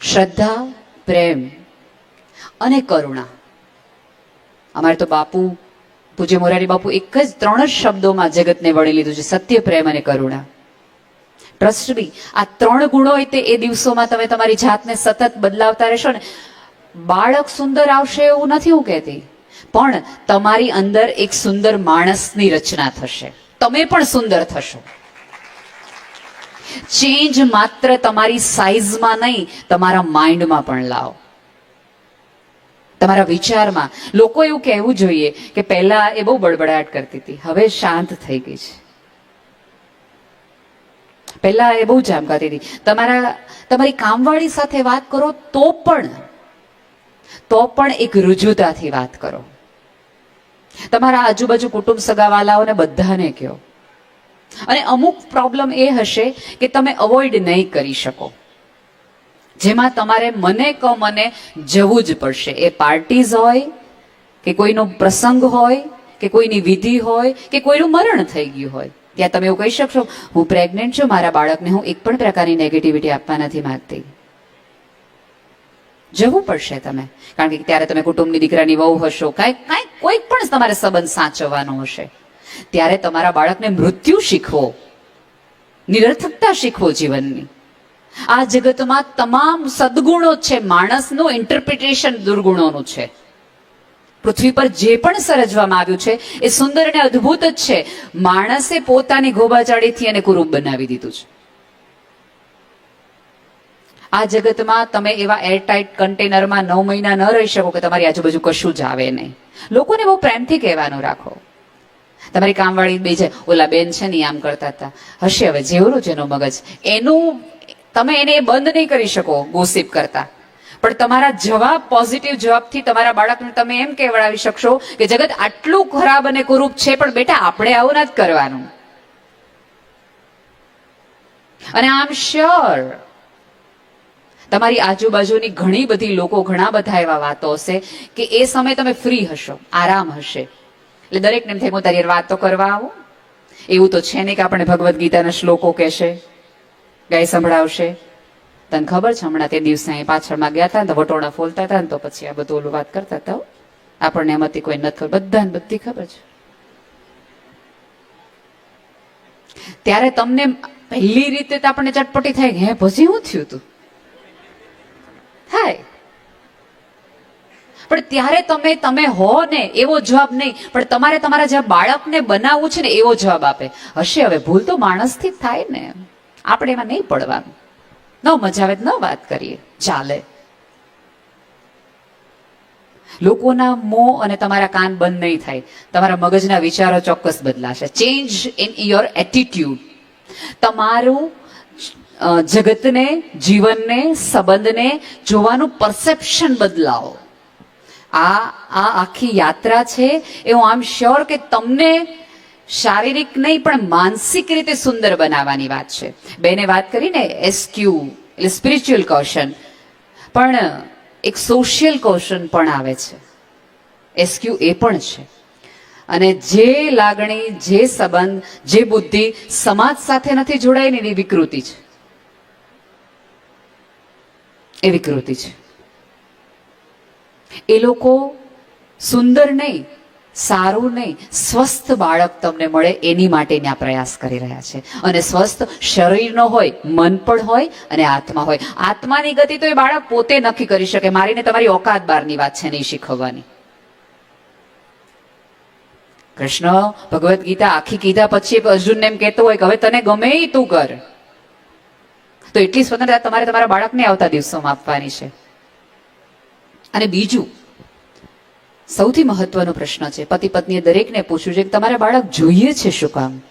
શ્રદ્ધા, પ્રેમ અને કરુણા. અમારે તો બાપુ, પૂજ્ય મોરારી બાપુ એક જ ત્રણ જ શબ્દોમાં જગતને વળી લીધું છે, સત્ય, પ્રેમ અને કરુણા. ટ્રસ્ટ બી આ ત્રણ ગુણો હોય તે એ દિવસોમાં તમે તમારી જાતને સતત બદલાવતા રહેશો ને. બાળક સુંદર આવશે એવું નથી હું કહેતી, પણ તમારી અંદર એક સુંદર માણસની રચના થશે. તમે પણ સુંદર થશો. ચેન્જ માત્ર તમારી સાઇઝમાં નહીં, તમારા માઇન્ડમાં પણ લાવો. તમારા વિચારમાં. લોકો એવું કહેવું જોઈએ કે પહેલા એ બહુ બડબડાટ કરતી હતી, હવે શાંત થઈ ગઈ છે. પહેલા એ બહુ જામ કરતી હતી. તમારા, તમારી કામવાળી સાથે વાત કરો તો પણ તો પણ એક રુજુતાથી વાત કરો. તમારા આજુબાજુ કુટુંબ સગાવાલાઓને બધાને કહો. અને અમુક પ્રોબ્લેમ એ હશે કે તમે અવોઇડ નહીં કરી શકો. જેમાં તમારે મને ક મને જવું જ પડશે. એ પાર્ટીઝ હોય, કે કોઈનો પ્રસંગ હોય, કે કોઈની વિધિ હોય, કે કોઈનું મરણ થઈ ગયું હોય. ત્યાં તમે એવું કહી શકશો, હું પ્રેગ્નેન્ટ છું, મારા બાળકને હું એક પણ પ્રકારની નેગેટિવિટી આપવા નથી માંગતી. જવું પડશે તમે. કારણ કે ત્યારે તમે કુટુંબની દીકરાની વહુ હશો. કાંઈ કાંઈ કોઈ પણ તમારે સંબંધ સાચવવાનો હશે. ત્યારે તમારા બાળકને મૃત્યુ શીખવો. નિરર્થકતા શીખવો જીવનની. આ જગતમાં તમામ સદગુણો છે, માણસનું ઇન્ટરપ્રિટેશન દુર્ગુણોનું છે. પૃથ્વી પર જે પણ સર્જવામાં આવ્યું છે, એ સુંદર અને અદ્ભુત જ છે. માણસે પોતાની ગોબાચાળીથી એને કુરૂપ બનાવી દીધું છે. આ જગતમાં તમે એવા એરટાઇટ કન્ટેનરમાં નવ મહિના ન રહી શકો કે તમારી આજુબાજુ કશું જ આવે નહીં. લોકોને બહુ પ્રેમથી કહેવાનું રાખો. તમારી કામવાળી બે છે ઓલા બેન છે ને આમ કરતા હતા. હશે હવે, જેવરું છે એનું મગજ. એનું, તમે એને બંધ નહીં કરી શકો, ગોસિપ કરતા. પણ તમારા જવાબ પોઝિટિવ જવાબથી તમારા બાળકને તમે એમ કહેવડાવી શકશો કે જગત આટલું ખરાબ અને કુરૂપ છે, પણ બેટા, આપણે આવું નથી કરવાનું. અને આમ શ્યોર તમારી આજુબાજુની ઘણી બધી લોકો ઘણા બધા એવા વાતો હશે કે એ સમયે તમે ફ્રી હશો, આરામ હશે. એટલે દરેકને એમ થાય, હું તારી વાત તો કરવા આવું. એવું તો છે નહીં કે આપણે ભગવદ્ ગીતાના શ્લોકો કહેશે, ગાય સંભળાવશે. તને ખબર છે, હમણાં તે દિવસે અહીં પાછળમાં ગયા હતા ને તો વટોળા ફોલતા હતા ને તો પછી આ બધું ઓલું વાત કરતા હતા. આપણને એમાંથી કોઈ નથી ખબર. બધાને બધી ખબર છે. ત્યારે તમને પહેલી રીતે તો આપણને ચટપટી થાય હે, પછી શું થયું તું? થાય. પણ ત્યારે તમે તમે હો ને, એવો જવાબ નહીં. પણ તમારે તમારા જે બાળકને બનાવવું છે ને, એવો જવાબ આપે. હશે હવે, ભૂલ તો માણસથી જ થાય ને. આપણે એમાં નહીં પડવાનું. ન મજા આવે ન વાત કરીએ. ચાલે. લોકોના મોં અને તમારા કાન બંધ નહીં થાય. તમારા મગજના વિચારો ચોક્કસ બદલાશે. ચેન્જ ઇન યોર એટીટ્યુડ તમારું જગતને, જીવનને, સંબંધને જોવાનું પરસેપ્શન બદલાવો. આ આ આખી યાત્રા છે એ હું આમ શ્યોર કે તમને શારીરિક નહીં, પણ માનસિક રીતે સુંદર બનાવવાની વાત છે. બેને વાત કરીને એસક્યુ એટલે સ્પિરિચ્યુઅલ કૌશન પણ એક સોશિયલ કૌશન પણ આવે છે. એસક્યુ એ પણ છે. અને જે લાગણી, જે સંબંધ, જે બુદ્ધિ સમાજ સાથે નથી જોડાયેલી એની વિકૃતિ છે. એ વિકૃતિ છે. એ લોકો સુંદર નહીં, સારું નહીં, સ્વસ્થ બાળક તમને મળે એની માટેના પ્રયાસ કરી રહ્યા છે. અને સ્વસ્થ શરીરનો હોય, મન પણ હોય અને આત્મા હોય. આત્માની ગતિ તો એ બાળક પોતે નક્કી કરી શકે. મારીને તમારી ઓકાત બારની વાત છે નહીં શીખવવાની. કૃષ્ણ ભગવદ્ ગીતા આખી કીધા પછી અર્જુનને એમ કહેતો હોય કે હવે તને ગમે તું કર. તો એટલી સ્વતંત્રતા તમારે તમારા બાળકને આવતા દિવસોમાં આપવાની છે. અને બીજું, સૌથી મહત્વનો પ્રશ્ન છે પતિ પત્નીએ દરેકને પૂછ્યું છે કે તમારા બાળક જોઈએ છે શું કામ?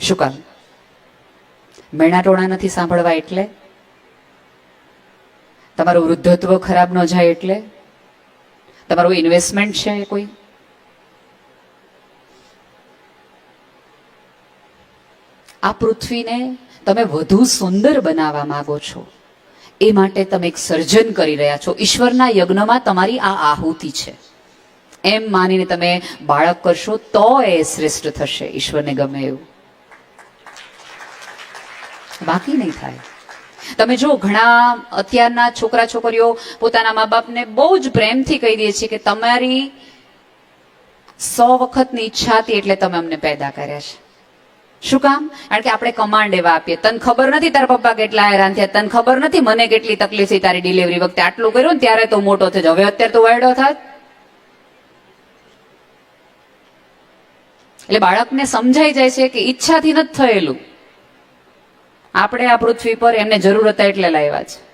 શું કામ? મેણા ટોણા નથી સાંભળવા એટલે? તમારું વૃદ્ધત્વ ખરાબ ન જાય એટલે? તમારું ઇન્વેસ્ટમેન્ટ છે કોઈ? આ પૃથ્વીને તમે વધુ સુંદર બનાવવા માંગો છો. એ માટે તમે એક સર્જન કરી રહ્યા છો. ઈશ્વરના યજ્ઞમાં તમારી આ આહુતિ છે. એમ માનીને તમે બાળક કરશો તો એ શ્રેષ્ઠ થશે. ઈશ્વરને ગમે એવું. બાકી નહીં થાય. તમે જો ઘણા અત્યારના છોકરા છોકરીઓ પોતાના મા બાપને બહુ જ પ્રેમથી કહી દે છે કે તમારી સો વખતની ઈચ્છા હતી એટલે તમે અમને પેદા કર્યા છે. શું કામ? કારણ કે આપણે કમાન્ડ એવા આપીએ. તને ખબર નથી તારા પપ્પા કેટલા હેરાન થયા? તને ખબર નથી? મને કેટલી તકલીફ થઈ તારી ડિલિવરી વખતે? આટલું કર્યું ને ત્યારે તો મોટો થયો હવે અત્યારે તો વાયડો થાત. એટલે બાળકને સમજાઈ જાય છે કે ઈચ્છાથી નથી થયેલું. આપણે આ પૃથ્વી પર એમને જરૂર હતા એટલે લાવ્યા છે.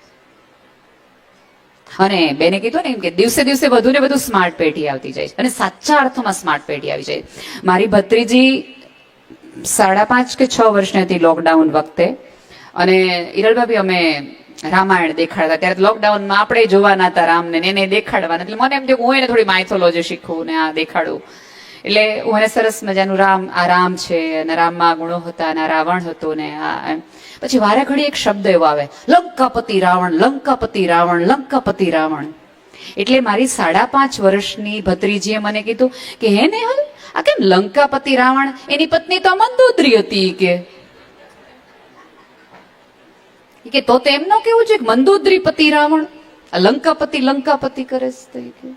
અને બેને કીધું ને એમ કે દિવસે દિવસે વધુ ને વધુ સ્માર્ટ પેઢી આવતી જાય છે. અને સાચા અર્થમાં સ્માર્ટ પેઢી આવી જાય મારી ભત્રીજી સાડા પાંચ કે છ વર્ષની હતી લોકડાઉન વખતે. અને હિરલભાભી અમે રામાયણ દેખાડતા. ત્યારે લોકડાઉનમાં આપણે જોવાના હતા રામને ને એને દેખાડવાના. એટલે મને એમ થયું હું એને થોડી માઇથોલોજી શીખું ને આ દેખાડું. એટલે હું એને સરસ મજાનું રામ, આ રામ છે અને રામમાં ગુણો હતા અને રાવણ હતો ને આ પછી વારે ઘડી એક શબ્દ એવો આવે. લંકાપતિ રાવણ લંકાપતિ રાવણ લંકાપતિ રાવણ. એટલે મારી સાડા પાંચ વર્ષની ભત્રીજીએ મને કીધું કે હે ને હલ આ કેમ લંકાપતિ રાવણ? એની પત્ની તો મંદોદરી હતી કે. કે તો તો એમ કેવું છે કે મંદોદરી પતિ રાવણ લંકાપતિ લંકાપતિ કરે છે કે.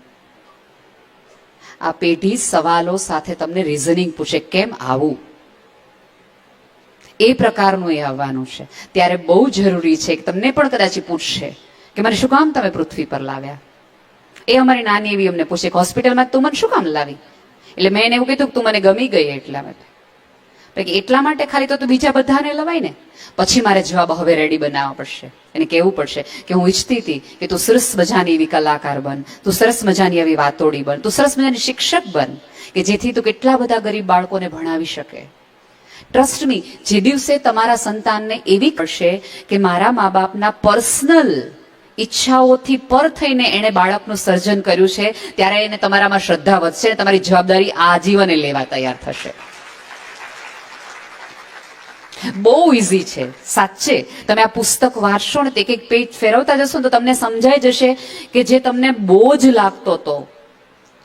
આ પેઢી સવાલો સાથે તમને રીઝનિંગ પૂછે કેમ આવું? એ પ્રકારનું એ આવવાનું છે. ત્યારે બહુ જરૂરી છે કે તમને પણ કદાચ પૂછશે કે મને શું કામ તમે પૃથ્વી પર લાવ્યા? એ અમારી નાની એવી અમને પૂછે કે હોસ્પિટલમાં તું મને શું કામ લાવી? એટલે મેં એને એવું કીધું કે તું મને ગમી ગઈ એટલા માટે. એટલા માટે ખાલી તો તું બીજા બધાને લવાય ને? પછી મારે જવાબ હવે રેડી બનાવવા પડશે. એને કહેવું પડશે કે હું ઈચ્છતી હતી કે તું સરસ મજાની એવી કલાકાર બન, તું સરસ મજાની એવી વાતોડી બન, તું સરસ મજાની શિક્ષક બન, કે જેથી તું કેટલા બધા ગરીબ બાળકોને ભણાવી શકે. ટ્રસ્ટ મી જે દિવસે તમારા સંતાનને એવી કરશે કે મારા મા બાપના પર્સનલ ઈચ્છાઓથી પર થઈને એણે બાળકનું સર્જન કર્યું છે. ત્યારે એને તમારામાં શ્રદ્ધા વધશે તમારી જવાબદારી આજીવને લેવા તૈયાર થશે. બહુ ઇઝી છે. સાચે. તમે આ પુસ્તક વાંચશો ને તે એક પેજ ફેરવતા જશો તો તમને સમજાઈ જશે કે જે તમને બોજ લાગતો હતો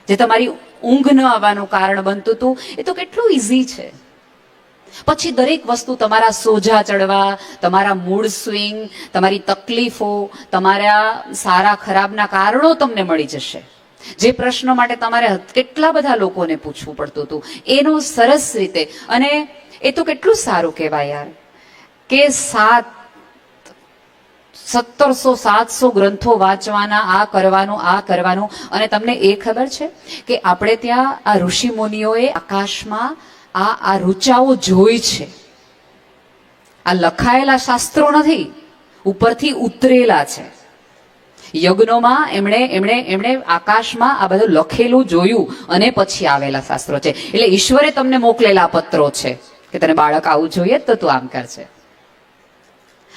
જે તમારી ઊંઘ ન આવવાનું કારણ બનતું હતું એ તો કેટલું ઇઝી છે. પછી દરેક વસ્તુ તમારા સોજા ચડવા, તમારા મૂડ સ્વિંગ, તમારી તકલીફો, તમારા સારા ખરાબના કારણો તમને મળી જશે. જે પ્રશ્નો માટે તમારે કેટલા બધા લોકોને પૂછવું પડતું હતું, એનો સરસ રીતે, અને એ તો કેટલું સારું કહેવાય યાર, કે સાત, સત્તરસો, સાતસો ગ્રંથો વાંચવાના, આ કરવાનું આ કરવાનું, અને તમને એ ખબર છે કે આપણે ત્યાં આ ઋષિ મુનિઓએ આકાશમાં આ આ રૂચાઓ જોઈ છે. આ લખાયેલા શાસ્ત્રો નથી, ઉપરથી ઉતરેલા છે. યજ્ઞોમાં એમણે એમણે એમણે આકાશમાં આ બધું લખેલું જોયું અને પછી આવેલા શાસ્ત્રો છે. એટલે ઈશ્વરે તમને મોકલેલા પત્રો છે કે તને બાળક આવું જોઈએ તો તું આમ કરશે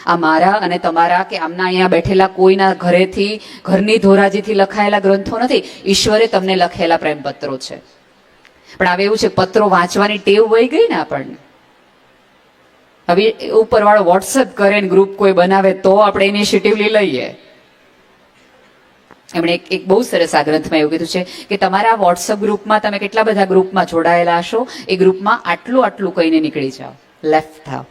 આ મારા અને તમારા કે આમના અહીંયા બેઠેલા કોઈના ઘરેથી, ઘરની ધોરાજીથી લખાયેલા ગ્રંથો નથી. ઈશ્વરે તમને લખેલા પ્રેમપત્રો છે. પણ હવે એવું છે, પત્રો વાંચવાની ટેવ વહી ગઈ ને આપણને. હવે ઉપરવાળો વોટ્સએપ કરે ને ગ્રુપ કોઈ બનાવે તો આપણે ઇનિશિયેટિવ લઈએ. એમણે એક બહુ સરસ આ ગ્રંથમાં એવું કીધું છે કે તમારા વોટ્સઅપ ગ્રુપમાં તમે કેટલા બધા ગ્રુપમાં જોડાયેલા હશો, એ ગ્રુપમાં આટલું આટલું કહીને નીકળી જાઓ. લેફ્ટ થાવ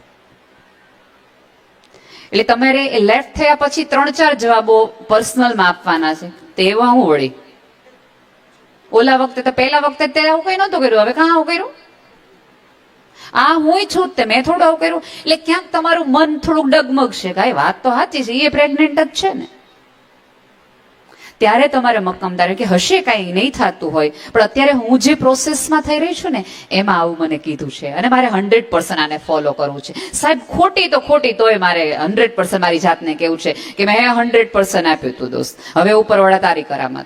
એટલે તમારે લેફ્ટ થયા પછી ત્રણ ચાર જવાબો પર્સનલમાં આપવાના છે. તેવા હું વળી. ઓલા વખતે તો પહેલા વખતે તે આવું કઈ નહોતું કર્યું. હવે કાં આવું કર્યું? આ હું છું તે, મેં થોડું આવું કર્યું. એટલે ક્યાંક તમારું મન થોડુંક ડગમગશે કાંઈ વાત તો સાચી છે એ પ્રેગ્નેન્ટ જ છે ને. ત્યારે તમારે મક્કમદાર કે, હશે કાંઈ, નહીં થતું હોય. પણ અત્યારે હું જે પ્રોસેસમાં થઈ રહી છું ને, એમાં આવું મને કીધું છે. અને મારે હંડ્રેડ પર્સન્ટ આને ફોલો કરવું છે. સાહેબ, ખોટી તો ખોટી, તોય મારે હંડ્રેડ પર્સન્ટ મારી જાતને કેવું છે કે, મેં હંડ્રેડ પર્સન્ટ આપ્યું હતું દોસ્ત. હવે ઉપરવાળા તારી કરામત.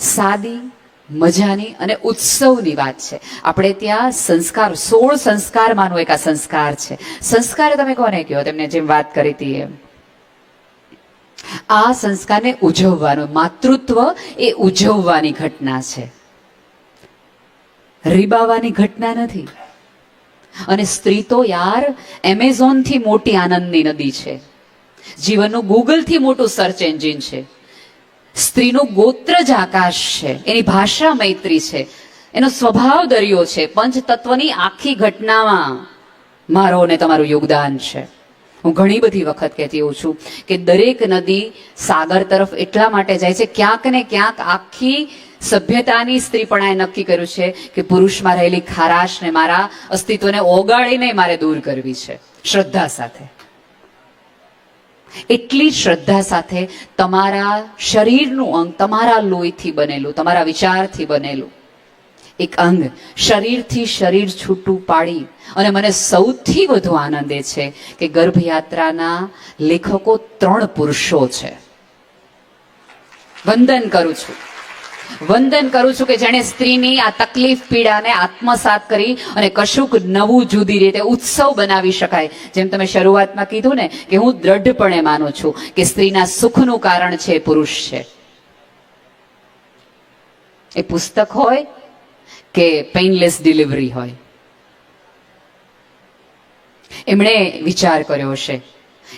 સાદી, મજાની અને ઉત્સવની વાત છે. આપણે ત્યાં સંસ્કાર, સોળ સંસ્કારમાંનો એક આ સંસ્કાર છે. સંસ્કાર તમે કોને કહો? તેમને જેમ વાત કરી હતી એમ. આ સંસ્કારને ઉજવવાનો, માતૃત્વ એ ઉજવવાની ઘટના છે. રીબાવાની ઘટના નથી. અને સ્ત્રી તો યાર એમેઝોનથી મોટી આનંદની નદી છે. જીવનનું ગૂગલથી મોટું સર્ચ એન્જિન છે. સ્ત્રીનું ગોત્ર જ આકાશ છે. એની ભાષા મૈત્રી છે. એનો સ્વભાવ દરિયો છે. પંચ તત્વની આખી ઘટનામાં મારો અને તમારું યોગદાન છે. હું ઘણી બધી વખત કહેતી હોઉં છું કે દરેક નદી સાગર તરફ એટલા માટે જાય છે, ક્યાંક ને ક્યાંક આખી સભ્યતાની સ્ત્રીપણાએ નક્કી કર્યું છે કે પુરુષમાં રહેલી ખારાશને મારા અસ્તિત્વને ઓગાળીને મારે દૂર કરવી છે. શ્રદ્ધા સાથે. એટલી શ્રદ્ધા સાથે તમારા શરીરનું અંગ તમારા લોહીથી બનેલું, તમારા વિચારથી બનેલું. એક અંગ શરીરથી શરીર છૂટું પાડી અને મને સૌથી વધુ આનંદ એ છે કે ગર્ભયાત્રાના લેખકો ત્રણ પુરુષો છે. વંદન કરું છું. વંદન કરું છું કે જેણે સ્ત્રીની આ તકલીફ, પીડાને આત્મસાત કરી અને કશુંક નવું જુદી રીતે ઉત્સવ બનાવી શકાય. જેમ તમે શરૂઆતમાં કીધું ને કે હું દ્રઢપણે માનું છું કે સ્ત્રીના સુખનું કારણ છે પુરુષ છે. એ પુસ્તક હોય કે પેઇનલેસ ડિલિવરી હોય? એમણે વિચાર કર્યો હશે.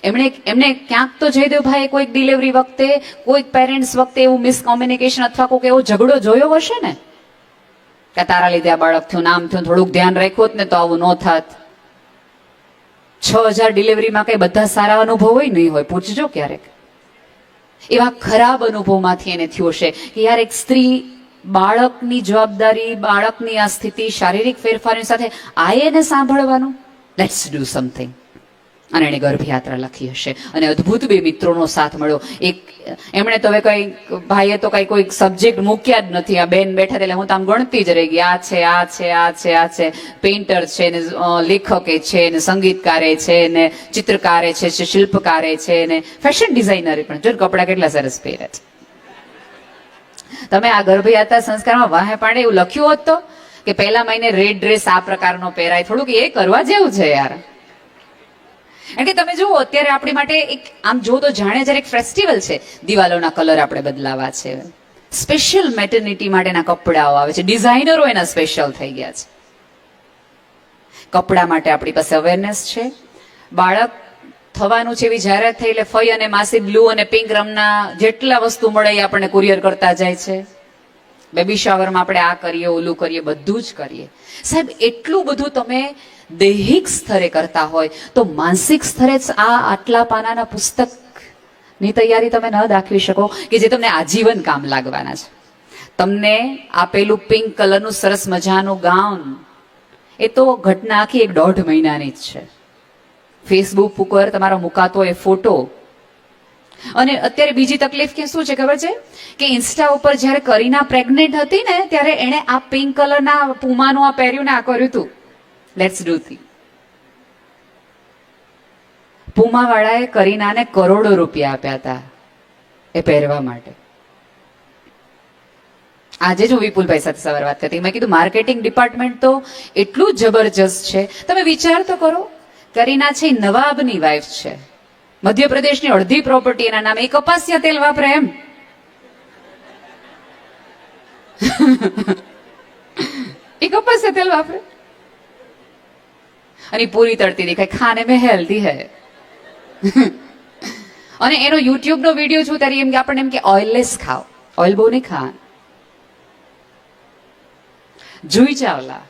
એમણે એમને ક્યાંક તો જયદેવભાઈ કોઈક ડિલિવરી વખતે, કોઈક પેરેન્ટ્સ વખતે એવું મિસકોમ્યુનિકેશન અથવા કોઈક એવો ઝઘડો જોયો હશે ને? કે તારા લીધે આ બાળક થયું નામ થયું થોડુંક ધ્યાન રાખ્યું જ ને તો આવું ન થાત. છ હજાર ડિલિવરીમાં કઈ બધા સારા અનુભવ હોય નહીં હોય, પૂછજો ક્યારેક. એવા ખરાબ અનુભવમાંથી એને થયું હશે કે યાર એક સ્ત્રી બાળકની જવાબદારી, બાળકની આ સ્થિતિ, શારીરિક ફેરફારની સાથે આ એને સાંભળવાનું? લેટ્સ ડુ સમથિંગ અને એણે ગર્ભયાત્રા લખી હશે. અને અદ્ભુત બે મિત્રોનો સાથ મળ્યો. એક, એમણે તો હવે કંઈક, ભાઈએ તો કંઈ કોઈ સબ્જેક્ટ મૂક્યા જ નથી. આ બેન બેઠા એટલે હું તો આમ ગણતી જ રહી ગઈ. આ છે આ છે આ છે આ છે. પેઇન્ટર છે ને લેખકે છે ને, સંગીતકારે છે ને, ચિત્રકારે છે છે શિલ્પકારે છે ને ફેશન ડિઝાઇનરે પણ. જો કપડાં કેટલા સરસ પહેરે છે. તમે આ ગર્ભયાત્રા સંસ્કારમાં વાહે પાડે એવું લખ્યું હોત તો કે પહેલા મહિને રેડ ડ્રેસ આ પ્રકારનો પહેરાય. થોડુંક એ કરવા જેવું છે યાર. કારણ કે તમે જુઓ, અત્યારે આપણી માટે એક, આમ જો તો જાણે જ્યારે એક ફેસ્ટિવલ છે, દિવાલોના કલર આપણે બદલાવા છે. સ્પેશિયલ મેટર્નિટી માટેના કપડાઓ આવે છે. ડિઝાઇનરો એના સ્પેશિયલ થઈ ગયા છે. કપડા માટે આપણી પાસે અવેરનેસ છે. બાળક થવાનું છે એવી જાહેરાત થઈ એટલે ફઈ અને માસી બ્લુ અને પિંક રંગના જેટલા વસ્તુ મળે એ આપણને કુરિયર કરતા જાય છે. બેબી શાવરમાં આપણે આ કરીએ, ઓલું કરીએ, બધું જ કરીએ. સાહેબ, એટલું બધું તમે દૈહિક સ્તરે કરતા હોય, તો માનસિક સ્તરે જ આ આટલા પાનાના પુસ્તકની તૈયારી તમે ન દાખવી શકો, કે જે તમને આજીવન કામ લાગવાના છે. તમને આપેલું પિંક કલરનું સરસ મજાનું ગાઉન, એ તો ઘટના આખી એક દોઢ મહિનાની જ છે. ફેસબુક ઉપર તમારો મુકાતો એ ફોટો. અને અત્યારે બીજી તકલીફ કે શું છે ખબર છે? કે ઇન્સ્ટા ઉપર જ્યારે કરીના પ્રેગ્નેન્ટ હતી ને, ત્યારે એણે આ પિંક કલરના પુમાનું આ પહેર્યું ને આ કર્યું હતું લેટ્સ ડુ થી પુમાવાળાએ કરીનાને કરોડો રૂપિયા આપ્યા હતા એ પહેરવા માટે. આજે જ વિપુલભાઈ સાથે સવારે વાત કરતી. મેં કીધું માર્કેટિંગ ડિપાર્ટમેન્ટ તો એટલું જબરજસ્ત છે. તમે વિચાર તો કરો, કરીના છે નવાબની વાઇફ છે. મધ્યપ્રદેશની અડધી પ્રોપર્ટી એના નામે એ કપાસિયા તેલ વાપરે એમ. એ કપાસિયા તેલ વાપરે. અને પૂરી તળતી દેખાય. ખાને મેં હેલ્ધી હે. અને એનો યુટ્યુબ નો વીડિયો જો ત્યારે એમ કે આપણને એમ કે ઓઇલલેસ ખાઓ. ઓઇલ બહુ નહીં ખા જુઈ ચાવલા.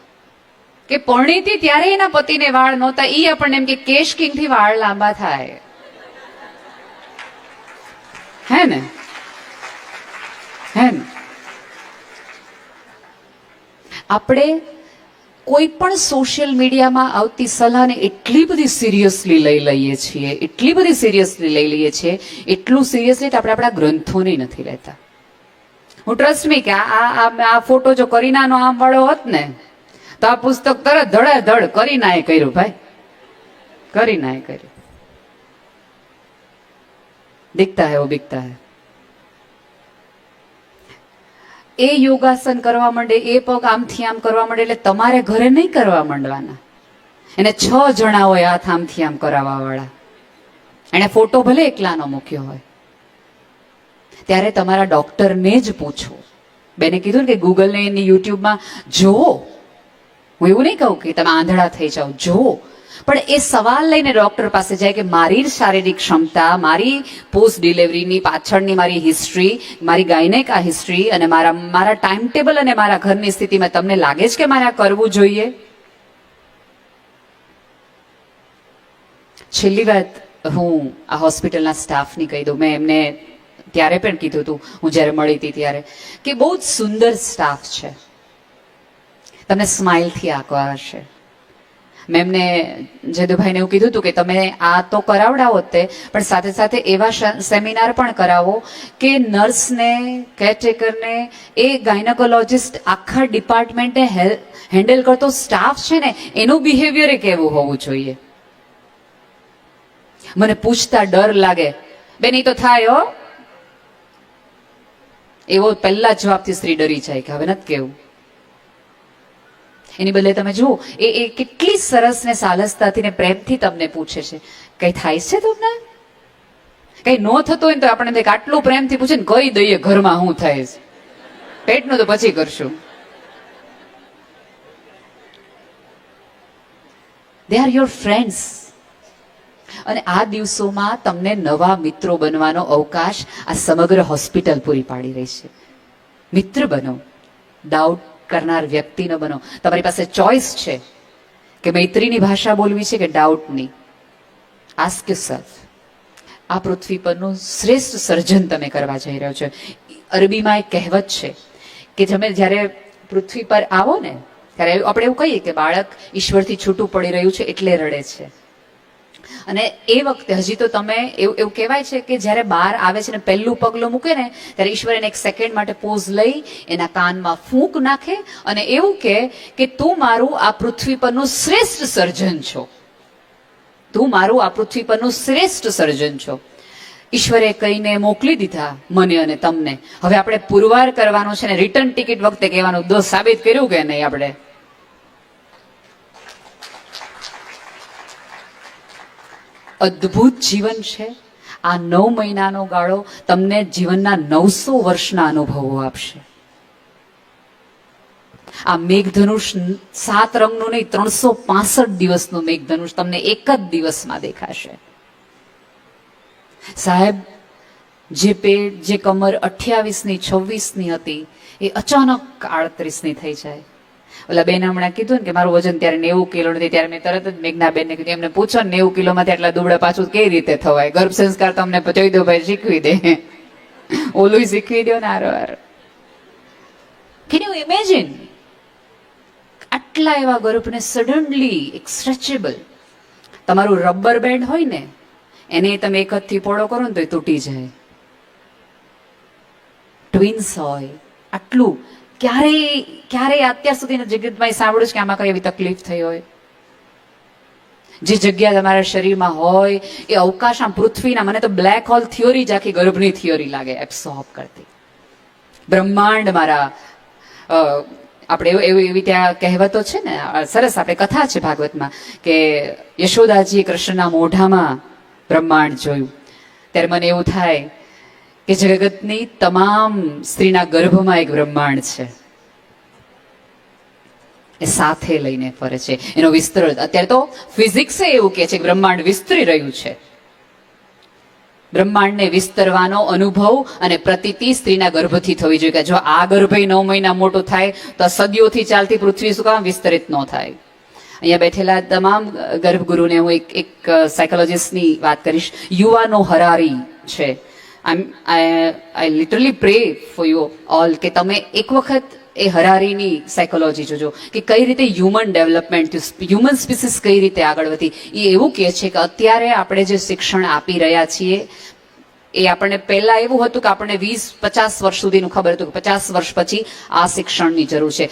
કે પરણીતી ત્યારે એના પતિને વાળ નહોતા. એ આપણને એમ કે કેશ કિંગથી વાળ લાંબા થાય. હે ને? હે ને? આપણે કોઈ પણ સોશિયલ મીડિયામાં આવતી સલાહને એટલી બધી સિરિયસલી લઈ લઈએ છીએ, એટલી બધી સિરિયસલી લઈ લઈએ છીએ, એટલું સિરિયસલી તો આપણે આપણા ગ્રંથોને નથી લેતા. હું ટ્રસ્ટ મી કે આ આ ફોટો જો કરીનાનો આમ વાળો હોત ને, તો આ પુસ્તક તરત ધડે ધડ કરીનાએ કર્યું ભાઈ. કરીનાએ કર્યું. દિખતા હે વો બિકતા હે. એ યોગાસન કરવા માંડે, એ પગ આમથી આમ કરવા માંડે, એટલે તમારે ઘરે નહીં કરવા માંડવાના. એને છ જણા હોય હાથ આમથી આમ કરાવવા વાળા એને ફોટો ભલે એકલાનો મૂક્યો હોય. ત્યારે તમારા ડોક્ટરને જ પૂછો. બેને કીધું ને કે ગૂગલને એની યુટ્યુબમાં જુઓ. હું એવું નહીં કહું કે તમે આંધળા થઈ જાઓ, જુઓ. પણ એ સવાલ લઈને ડોક્ટર પાસે જાય કે મારી શારીરિક ક્ષમતા, મારી પોસ્ટ ડિલિવરીની પાછળની મારી હિસ્ટ્રી મારી ગાયનેક આ હિસ્ટ્રી અને મારા મારા ટાઈમ ટેબલ અને મારા ઘરની સ્થિતિમાં તમને લાગે છે કે મારે આ કરવું જોઈએ? છેલ્લી વાત હું આ હોસ્પિટલના સ્ટાફની કહી દઉં. મેં એમને ત્યારે પણ કીધું હતું, હું જ્યારે મળી હતી ત્યારે, કે બહુ જ સુંદર સ્ટાફ છે. તમને સ્માઇલથી આંકવા હશે. મેં જેદુભાઈને એવું કીધું હતું કે તમે આ તો કરાવડાવો તે, પણ સાથે સાથે એવા સેમિનાર પણ કરાવો કે નર્સને, કેરટેકરને, એ ગાયનેકોલોજિસ્ટ આખા ડિપાર્ટમેન્ટને હેન્ડલ કરતો સ્ટાફ છે ને, એનું બિહેવિયર કેવું હોવું જોઈએ? મને પૂછતા ડર લાગે. બેન, ઈ તો થાય હો. એવો પહેલા જવાબથી સ્ત્રી ડરી જાય કે હવે નથી કેવું. એની બદલે તમે જુઓ, એ એ કેટલી સરસ ને સાલસતાથી ને પ્રેમથી તમને પૂછે છે. કઈ થાય છે તમને? કઈ ન થતું હોય તો આપણે આટલું પ્રેમથી પૂછે ને કહી દઈએ ઘરમાં હું થાય પેટનું તો પછી કરશું. દે આર યોર ફ્રેન્ડ્સ અને આ દિવસોમાં તમને નવા મિત્રો બનવાનો અવકાશ આ સમગ્ર હોસ્પિટલ પૂરી પાડી રહી છે. મિત્ર બનો. ડાઉટ કરનાર વ્યક્તિ ન બનો. તમારી પાસે ચોઇસ છે કે મૈત્રીની ભાષા બોલવી છે કે ડાઉટની આસ્ક સેલ્ફ આ પૃથ્વી પરનું શ્રેષ્ઠ સર્જન તમે કરવા જઈ રહ્યો છો. અરબીમાં એક કહેવત છે કે તમે જ્યારે પૃથ્વી પર આવો ને, ત્યારે આપણે એવું કહીએ કે બાળક ઈશ્વરથી છૂટું પડી રહ્યું છે એટલે રડે છે. અને એ વખતે હજી તો તમે એવું એવું કહેવાય છે કે જ્યારે બહાર આવે છે ને પહેલું પગલું મૂકે ને, ત્યારે ઈશ્વર એને એક સેકન્ડ માટે પોઝ લઈ, એના કાનમાં ફૂંક નાખે અને એવું કહે કે તું મારું આ પૃથ્વી પરનું શ્રેષ્ઠ સર્જન છો. તું મારું આ પૃથ્વી પરનું શ્રેષ્ઠ સર્જન છો. ઈશ્વરે કહીને મોકલી દીધા મને અને તમને. હવે આપણે પુરવાર કરવાનો છે ને રિટર્ન ટિકિટ વખતે કહેવાનું દોષ સાબિત કર્યું કે નહીં આપણે? અદ્ભુત જીવન છે. આ નવ મહિનાનો ગાળો તમને જીવનના નવસો વર્ષના અનુભવો આપશે. આ મેઘધનુષ સાત રંગનું નહીં, ત્રણસો પાસઠ દિવસનું મેઘધનુષ તમને એક જ દિવસમાં દેખાશે. સાહેબ, જે પેટ જે કમર અઠ્યાવીસની, છવ્વીસની હતી, એ અચાનક આડત્રીસની થઈ જાય. ઓલા બેન હમણાં કીધું ને કે મારું વજન ત્યારે નેવું કિલો નથી, ત્યારે મેં તરત જ મેઘનાબેનને કીધું, એમને પૂછો ને નેવું કિલોમાંથી આટલા દુબળા પાછું કઈ રીતે થવાય? ગર્ભ સંસ્કાર તમને ભાઈ શીખવી દે. ઓલું શીખવી દો ને આરો કેન યુ ઇમેજિન આટલા એવા ગર્ભને સડનલી એક સ્ટ્રેચેબલ તમારું રબર બેન્ડ હોય ને, એને તમે એક હાથથી પોળો કરો ને તો એ તૂટી જાય. ટ્વિન્સ હોય, આટલું ક્યારેય ક્યારેય અત્યાર સુધી જગતમાં સાંભળ્યું છે કે આમાં કઈ એવી તકલીફ થઈ હોય? જે જગ્યા તમારા શરીરમાં હોય, એ અવકાશ આમ પૃથ્વીના, મને તો બ્લેક હોલ થિયોરી જ આખી ગર્ભની થિયોરી લાગે એબ્સોર્બ કરતી. બ્રહ્માંડ મારા આપણે એવું, એવી ત્યાં કહેવતો છે ને સરસ આપણે કથા છે ભાગવતમાં, કે યશોદાજીએ કૃષ્ણના મોઢામાં બ્રહ્માંડ જોયું. ત્યારે મને એવું થાય કે જગતની તમામ સ્ત્રીના ગર્ભમાં એક બ્રહ્માંડ છે. એ સાથે લઈને ફરે છે. એનો વિસ્તર અત્યારે તો ફિઝિક્સે એવું કહે છે કે બ્રહ્માંડ વિસ્તરી રહ્યું છે. બ્રહ્માંડને વિસ્તરવાનો અનુભવ અને પ્રતિતિ સ્ત્રીના ગર્ભથી થવી જોઈએ કે જો આ ગર્ભય નવ મહિના મોટો થાય, તો સદીઓથી ચાલતી પૃથ્વી શું કામ વિસ્તરિત ન થાય? અહીંયા બેઠેલા તમામ ગર્ભગુરુને હું એક એક સાયકોલોજીસ્ટની વાત કરીશ. યુવાનો હરારી છે. I I literally pray for you all કે તમે એક વખત એ હરારીની સાયકોલોજી જોજો કે કઈ રીતે હ્યુમન ડેવલપમેન્ટ હ્યુમન સ્પીસીસ કઈ રીતે આગળ વધી. એ એવું કહે છે કે અત્યારે આપણે જે શિક્ષણ આપી રહ્યા છીએ, એ આપણને પહેલા એવું હતું કે આપણને વીસ, પચાસ વર્ષ સુધીનું ખબર હતું કે પચાસ વર્ષ પછી આ શિક્ષણની જરૂર છે.